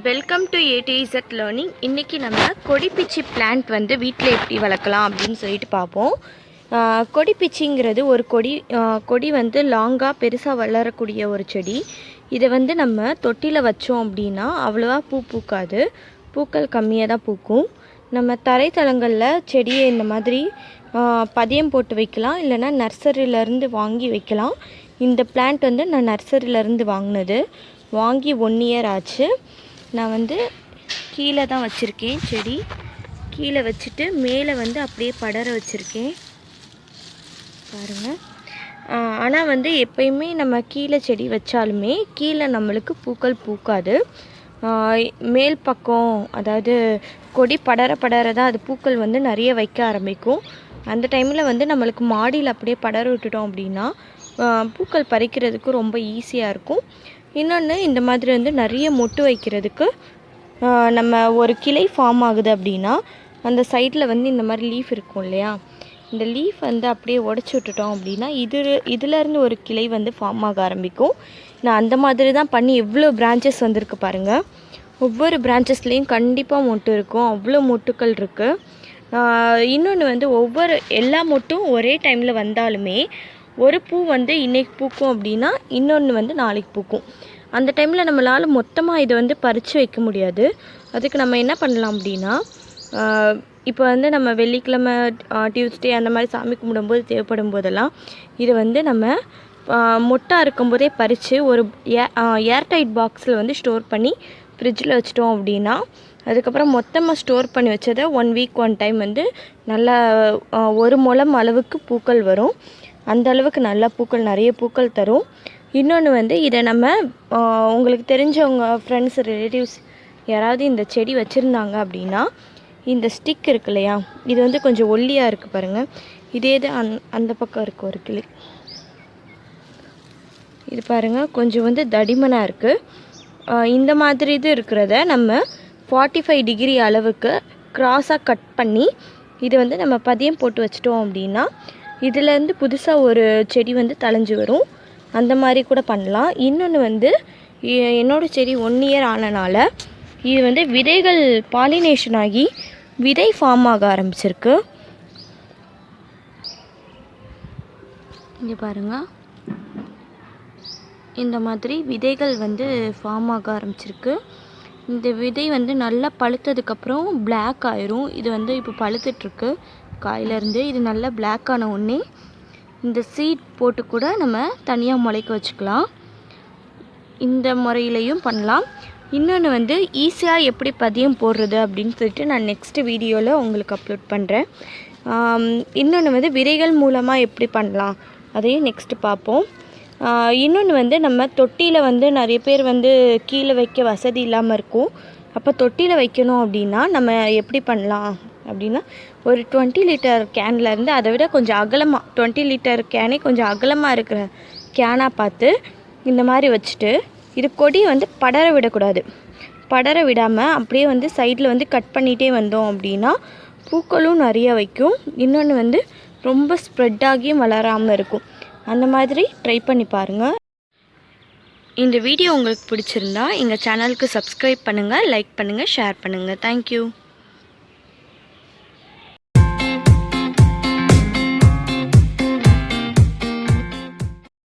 Welcome to ஏடிஇசட் learning இன்றைக்கி நம்ம கொடிப்பிச்சி plant வந்து வீட்டில் எப்படி வளர்க்கலாம் அப்படின்னு சொல்லிட்டு பார்ப்போம். கொடிப்பிச்சிங்கிறது ஒரு கொடி கொடி வந்து லாங்காக பெருசாக வளரக்கூடிய ஒரு செடி. இதை வந்து நம்ம தொட்டியில் வச்சோம் அப்படின்னா அவ்வளோவா பூ பூக்காது. பூக்கள் கம்மியாக தான் பூக்கும். நம்ம தரைத்தளங்களில் செடியை இந்த மாதிரி பதியம் போட்டு வைக்கலாம். இல்லைன்னா நர்சரியிலேருந்து வாங்கி வைக்கலாம். இந்த பிளான்ட் வந்து நான் நர்சரியிலேருந்து வாங்கினது. வாங்கி ஒன் இயர் ஆச்சு. நான் வந்து கீழே தான் வச்சுருக்கேன் செடி. கீழே வச்சுட்டு மேலே வந்து அப்படியே படர வச்சுருக்கேன். பாருங்கள் ஆனால் வந்து எப்பயுமே நம்ம கீழே செடி வச்சாலுமே கீழே நம்மளுக்கு பூக்கள் பூக்காது. மேல் பக்கம் அதாவது கொடி படர படர தான் அது பூக்கள் வந்து நிறைய வைக்க ஆரம்பிக்கும். அந்த டைமில் வந்து நம்மளுக்கு மாடியில் அப்படியே படர விட்டுட்டோம் அப்படின்னா பூக்கள் பறிக்கிறதுக்கு ரொம்ப ஈஸியாக இருக்கும். இன்னொன்று இந்த மாதிரி வந்து நிறைய மொட்டு வைக்கிறதுக்கு நம்ம ஒரு கிளை ஃபார்ம் ஆகுது அப்படின்னா அந்த சைடில் வந்து இந்த மாதிரி லீஃப் இருக்கும் இல்லையா? இந்த லீஃப் வந்து அப்படியே உடச்சி விட்டுட்டோம் அப்படின்னா இது இதுலேருந்து ஒரு கிளை வந்து ஃபார்ம் ஆக ஆரம்பிக்கும். நான் அந்த மாதிரி தான் பண்ணி எவ்வளோ பிரான்ச்சஸ் வந்திருக்கு பாருங்கள் ஒவ்வொரு பிரான்ச்சஸ்லேயும் கண்டிப்பாக மொட்டு இருக்கும். அவ்வளோ மொட்டுக்கள் இருக்குது இன்னொன்று வந்து ஒவ்வொரு எல்லா மொட்டும் ஒரே டைமில் வந்தாலுமே ஒரு பூ வந்து இன்றைக்கி பூக்கும் அப்படின்னா இன்னொன்று வந்து நாளைக்கு பூக்கும். அந்த டைமில் நம்மளால் மொத்தமாக இதை வந்து பறித்து வைக்க முடியாது. அதுக்கு நம்ம என்ன பண்ணலாம் அப்படின்னா இப்போ வந்து நம்ம வெள்ளிக்கிழமை டியூஸ்டே அந்த மாதிரி சாமி கும்பிடும்போது தேவைப்படும் போதெல்லாம் இதை வந்து நம்ம மொட்டாக இருக்கும்போதே பறித்து ஒரு ஏர்டைட் பாக்ஸில் வந்து ஸ்டோர் பண்ணி ஃப்ரிட்ஜில் வச்சிட்டோம் அப்படின்னா அதுக்கப்புறம் மொத்தமாக ஸ்டோர் பண்ணி வச்சதை ஒன் வீக் ஒன் டைம் வந்து நல்லா ஒரு முழம் அளவுக்கு பூக்கள் வரும். அந்த அளவுக்கு நல்லா பூக்கள் நிறைய பூக்கள் தரும். இன்னொன்று வந்து இதை நம்ம உங்களுக்கு தெரிஞ்சவங்க ஃப்ரெண்ட்ஸ் ரிலேட்டிவ்ஸ் யாராவது இந்த செடி வச்சுருந்தாங்க அப்படின்னா இந்த ஸ்டிக் இருக்கு இல்லையா? இது வந்து கொஞ்சம் ஒல்லியாக இருக்குது பாருங்கள் இதே இது அந் அந்த பக்கம் இருக்குது ஒரு கிளி. இது பாருங்கள் கொஞ்சம் வந்து தடிமனாக இருக்குது இந்த மாதிரி இது இருக்கிறத நம்ம ஃபார்ட்டி ஃபைவ் டிகிரி அளவுக்கு க்ராஸாக கட் பண்ணி இதை வந்து நம்ம பதியம் போட்டு வச்சிட்டோம் அப்படின்னா இதுலேருந்து புதுசாக ஒரு செடி வந்து தளைஞ்சு வரும். அந்த மாதிரி கூட பண்ணலாம். இன்னொன்று வந்து எ- என்னோட செடி ஒன் இயர் ஆனனால இது வந்து விதைகள் பாலினேஷன் ஆகி விதை ஃபார்ம் ஆக ஆரம்பிச்சிருக்கு. இங்கே பாருங்கள் இந்த மாதிரி விதைகள் வந்து ஃபார்ம் ஆக ஆரம்பிச்சிருக்கு. இந்த விதை வந்து நல்லா பழுத்ததுக்கப்புறம் பிளாக் ஆயிரும். இது வந்து இப்போ பழுத்துட்ருக்கு காயிலேருந்து இது நல்லா பிளாக் ஆன உடனே இந்த சீட் போட்டு கூட நம்ம தனியாக முளைக்க வச்சுக்கலாம். இந்த முறையிலையும் பண்ணலாம். இன்னொன்று வந்து ஈஸியாக எப்படி பதியம் போடுறது அப்படின்னு சொல்லிட்டு நான் நெக்ஸ்ட்டு வீடியோவில் உங்களுக்கு அப்லோட் பண்ணுறேன் இன்னொன்று வந்து விதைகள் மூலமாக எப்படி பண்ணலாம்? அதையும் நெக்ஸ்ட்டு பார்ப்போம். இன்னொன்று வந்து நம்ம தொட்டியில் வந்து நிறைய பேர் வந்து கீழே வைக்க வசதி இல்லாமல் இருக்கும். அப்போ தொட்டியில் வைக்கணும் அப்படின்னா நம்ம எப்படி பண்ணலாம்? அப்படின்னா ஒரு டுவெண்ட்டி லிட்டர் கேன்லேருந்து அதை விட கொஞ்சம் அகலமாக டுவெண்ட்டி லிட்டர் கேனே கொஞ்சம் அகலமாக இருக்கிற கேனாக பார்த்து இந்த மாதிரி வச்சுட்டு இது கொடி வந்து படர விடக்கூடாது. படர விடாமல் அப்படியே வந்து சைடில் வந்து கட் பண்ணிகிட்டே வந்தோம் அப்படின்னா பூக்களும் நிறைய வைக்கும். இன்னொன்று வந்து ரொம்ப ஸ்ப்ரெட் ஆகியும் வளராமல் இருக்கும். அந்த மாதிரி ட்ரை பண்ணி பாருங்கள் இந்த வீடியோ உங்களுக்கு பிடிச்சிருந்தா எங்கள் சேனலுக்கு சப்ஸ்கிரைப் பண்ணுங்கள் லைக் பண்ணுங்கள் ஷேர் பண்ணுங்கள் தேங்க்யூ